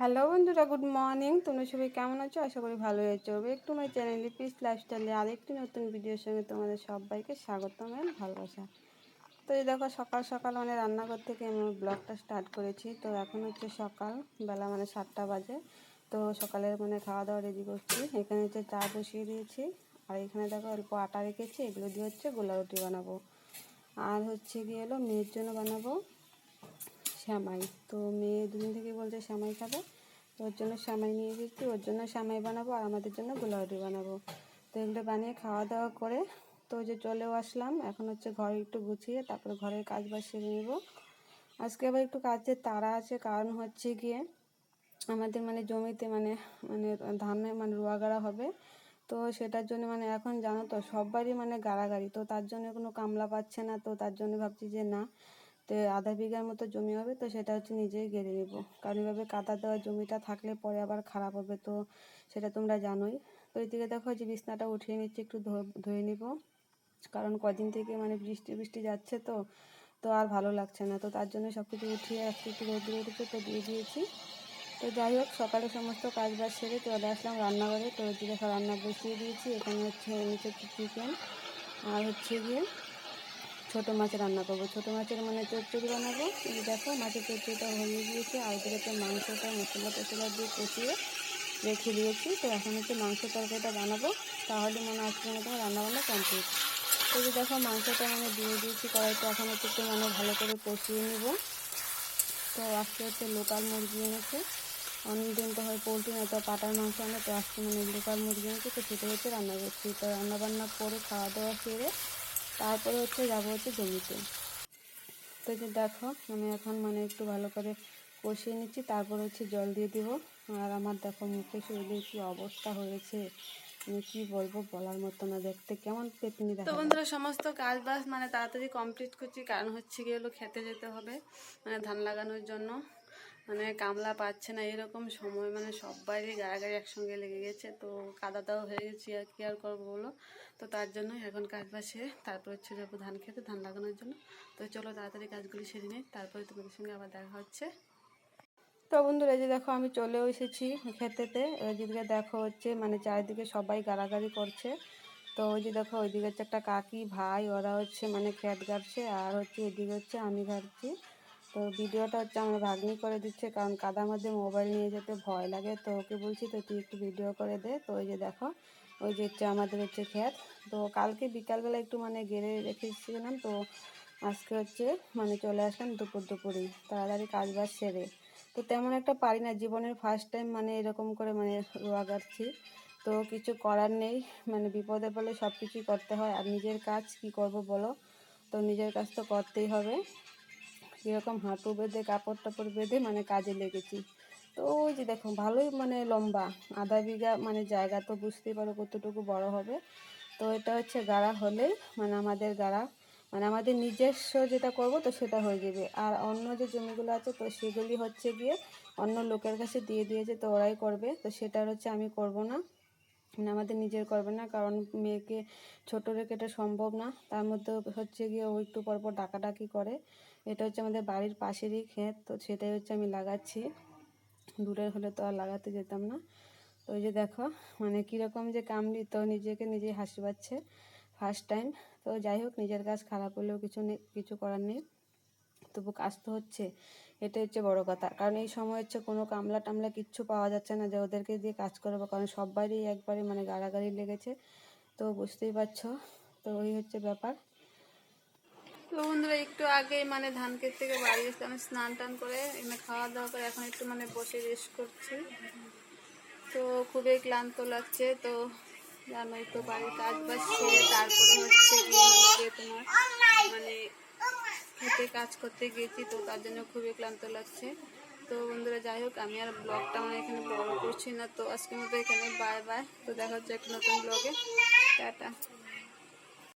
Hello বন্ধুরা, good morning. তোমরা সবাই কেমন আছো? আশা করি ভালো আছো। একটু আমার চ্যানেলে পিস লাইফস্টাইলে আরেকটি নতুন ভিডিওর সঙ্গে তোমাদের সবাইকে স্বাগতম এবং ভালোবাসা। তো এই দেখো, সকাল সকাল মানে রান্নাঘর থেকে আমি ব্লগটা স্টার্ট করেছি। তো এখন হচ্ছে সকাল, বেলা মানে সাতটা বাজে। তো সকালের মানে খাওয়া দাওয়া রেডি করছি। এখানে হচ্ছে চা বসিয়ে দিয়েছি। আর এখানে দেখো অল্প আটা রেখেছি। এগুলো দিয়ে হচ্ছে গোলা রুটি বানাবো। আর হচ্ছে গিয়ে হলো মেয়ের জন্য বানাবো শ্যামাই। তো মেয়ে দুদিন থেকে বলছে শ্যামাই খাবে। তো ওর জন্য শ্যামাই নিয়ে এসেছি ওর জন্য শ্যামাই বানাবো আর আমাদের জন্য গোলাউটি বানাবো। তো এগুলো বানিয়ে খাওয়া দাওয়া করে তো যে চলেও আসলাম। এখন হচ্ছে ঘর একটু গুছিয়ে তারপরে ঘরের কাজ বাজ সেরে নেব। আজকে আবার একটু কাজের তাড়া আছে, কারণ হচ্ছে গিয়ে আমাদের মানে জমিতে মানে মানে ধানে মানে রোয়া গাড়া হবে। তো সেটার জন্য মানে এখন জানো তো সবারই মানে গাড়াগাড়ি। তো তার জন্য কোনো কামলা পাচ্ছে না, তো তার জন্য ভাবছি যে না তো আধা বিঘার মতো জমি হবে, তো সেটা হচ্ছে নিজেই গেড়ে নেব। কারণ এভাবে কাদা দেওয়া জমিটা থাকলে পরে আবার খারাপ হবে, তো সেটা তোমরা জানোই। তো দিকে দেখো যে বিছনাটা উঠিয়ে নিচ্ছি, একটু ধুয়ে নিব। কারণ কদিন থেকে মানে বৃষ্টি বৃষ্টি যাচ্ছে তো তো আর ভালো লাগছে না। তো তার জন্য সব কিছু উঠিয়ে আজকে একটু রোদ্রে উঠেছে তো দিয়ে দিয়েছি। তো যাই হোক, সকালে সমস্ত কাজ বাজ সেরে চলে আসলাম রান্নাঘরে। তো দেখো রান্না বসিয়ে দিয়েছি, এখানে হচ্ছে নিচে চিকেন আর হচ্ছে গিয়ে ছোটো মাছ রান্না করব। ছোটো মাছের মানে চচ্চড়ি বানাবো। দেখো, মাছের চচ্চড়িটা হয়ে গিয়েছে। আর এদিকে মাংসটা, মশলা টসলা দিয়ে কষিয়ে রেখে দিয়েছি। তো এখন হচ্ছে মাংস তরকারিটা বানাবো। তাহলে মনে আজকে মনে রান্না বান্না কমপ্লিট তো যে দেখো, মাংসটা মানে দিয়ে দিয়েছি কড়াইতে। এখন হচ্ছে একটু মানে ভালো করে কষিয়ে নেব। তো আজকে হচ্ছে লোকাল মুরগি এনেছে। অনেক দিন তো হয় পোলট্রি না, তো পাটার মাংস আনে, তো আজকে মানে লোকাল মুরগি এনেছে। তো সেটা হচ্ছে রান্না করছি। তো রান্না বান্না করে খাওয়া দাওয়া সেরে তারপরে হচ্ছে যাব হচ্ছে জমিতে। তো যে দেখো আমি এখন মানে একটু ভালো করে কষিয়ে নিচ্ছি তারপর হচ্ছে জল দিয়ে দিব। আর আমার দেখো মুখে শরীরে কি অবস্থা হয়েছে আমি কি বলব বলার মতো না দেখতে কেমন পেতনি তো বন্ধুরা সমস্ত কাজ বাজ মানে তাড়াতাড়ি কমপ্লিট করছি কারণ হচ্ছে গিয়ে খেতে যেতে হবে মানে ধান লাগানোর জন্য। মানে কামলা পাচ্ছে না, এরকম সময় মানে সবারই গাড়াগাড়ি একসঙ্গে লেগে গেছে। তো কাদা দাও হয়ে গেছি, আর কি আর করব বলো? তো তার জন্য এখন কাজ বাজ সেরে তারপর হচ্ছে যাব ধান খেতে, ধান লাগানোর জন্য। তো চলো তাড়াতাড়ি কাজগুলি সেরে নেই, তারপরে তোমাদের সঙ্গে আবার দেখা হচ্ছে। তো বন্ধুরা, এই যে দেখো আমি চলেও এসেছি খেতেতে। ওইদিকে দেখো হচ্ছে মানে চারিদিকে সবাই গাড়াগাড়ি করছে। তো ওই যে দেখো, ওইদিকে হচ্ছে একটা কাকি ভাই, ওরা হচ্ছে মানে খেত গাড়ছে আর হচ্ছে এদিকে হচ্ছে আমি গাড়ছি তো ভিডিওটা হচ্ছে আমার ভাগ্নি করে দিচ্ছে, কারণ কাদার মধ্যে মোবাইল নিয়ে যেতে ভয় লাগে। তো ওকে বলছি, তো তুই একটু ভিডিও করে দে। তো ওই যে দেখো, ওই যে হচ্ছে আমাদের হচ্ছে ক্ষেত তো কালকে বিকালবেলা একটু মানে গেড়ে রেখেছিলাম তো আজকে হচ্ছে মানে চলে আসলাম দুপুর দুপুরেই। তাড়াতাড়ি কাজ বাজ সেরে। তো তেমন একটা পারি না, জীবনের ফার্স্ট টাইম মানে এরকম করে মানে রোয়া গাড়ছি তো কিছু করার নেই মানে বিপদে বলে সব কিছুই করতে হয়। আর নিজের কাজ কি করব বলো? তো নিজের কাজ তো করতেই হবে। কীরকম হাঁটু বেঁধে, কাপড় টাপড় বেঁধে মানে কাজে লেগেছি। তো ওই যে দেখো, ভালোই মানে লম্বা, আধা বিঘা মানে জায়গা, তো বুঝতেই পারো কতটুকু বড় হবে। তো এটা হচ্ছে গাড়া হলে মানে আমাদের গাড়া মানে আমাদের নিজস্ব যেটা করব তো সেটা হয়ে যাবে। আর অন্য যে জমিগুলো আছে তো সেগুলি হচ্ছে গিয়ে অন্য লোকের কাছে দিয়ে দিয়েছে, তো ওরাই করবে। তো সেটার হচ্ছে আমি করব না। মানে আমাদের নিজের করবে না, কারণ মেয়েকে ছোটো রেখে এটা সম্ভব না। তার মধ্যে হচ্ছে গিয়ে ও একটু পর পর ডাকাডাকি করে। এটা হচ্ছে আমাদের বাড়ির পাশেরই ক্ষেত, তো সেটাই হচ্ছে আমি লাগাচ্ছি। দূরের হলে তো আর লাগাতে যেতাম না। তো ওই যে দেখো মানে কীরকম যে কামড়ি, তো নিজেকে নিজেই হাসি পাচ্ছে। ফার্স্ট টাইম তো যাই হোক, নিজের কাজ খারাপ হলেও কিছু নেই কিছু করার নেই। তবু কাজ হচ্ছে এটা হচ্ছে বড় কথা। কারণ এই সময় হচ্ছে কোনো কামলা টামলা কিচ্ছু পাওয়া যাচ্ছে না যে ওদেরকে দিয়ে কাজ করব, কারণ সবারই একবারে মানে গাড়াগাড়ি লেগেছে। তো বুঝতেই পারছ, তো ওই হচ্ছে ব্যাপার। তো বন্ধুরা, একটু আগেই মানে ধান ক্ষেত থেকে বাড়ি এসে আমি স্নান টান করে এখানে খাওয়া দাওয়া করে এখন একটু মানে বসে রেস্ট করছি। তো খুবই ক্লান্ত লাগছে, তো জানোই তো বাড়ির কাজ বাজ সেরে তারপরে হচ্ছে তোমার মানে খেতে কাজ করতে গিয়েছি, তো তার জন্য খুবই ক্লান্ত লাগছে। তো বন্ধুরা, যাই হোক, আমি আর ব্লগটা আমার এখানে বড় করছি না, তো আজকের মতো এখানে বাই বাই তো দেখা হচ্ছে একটা নতুন ব্লগে টাটা।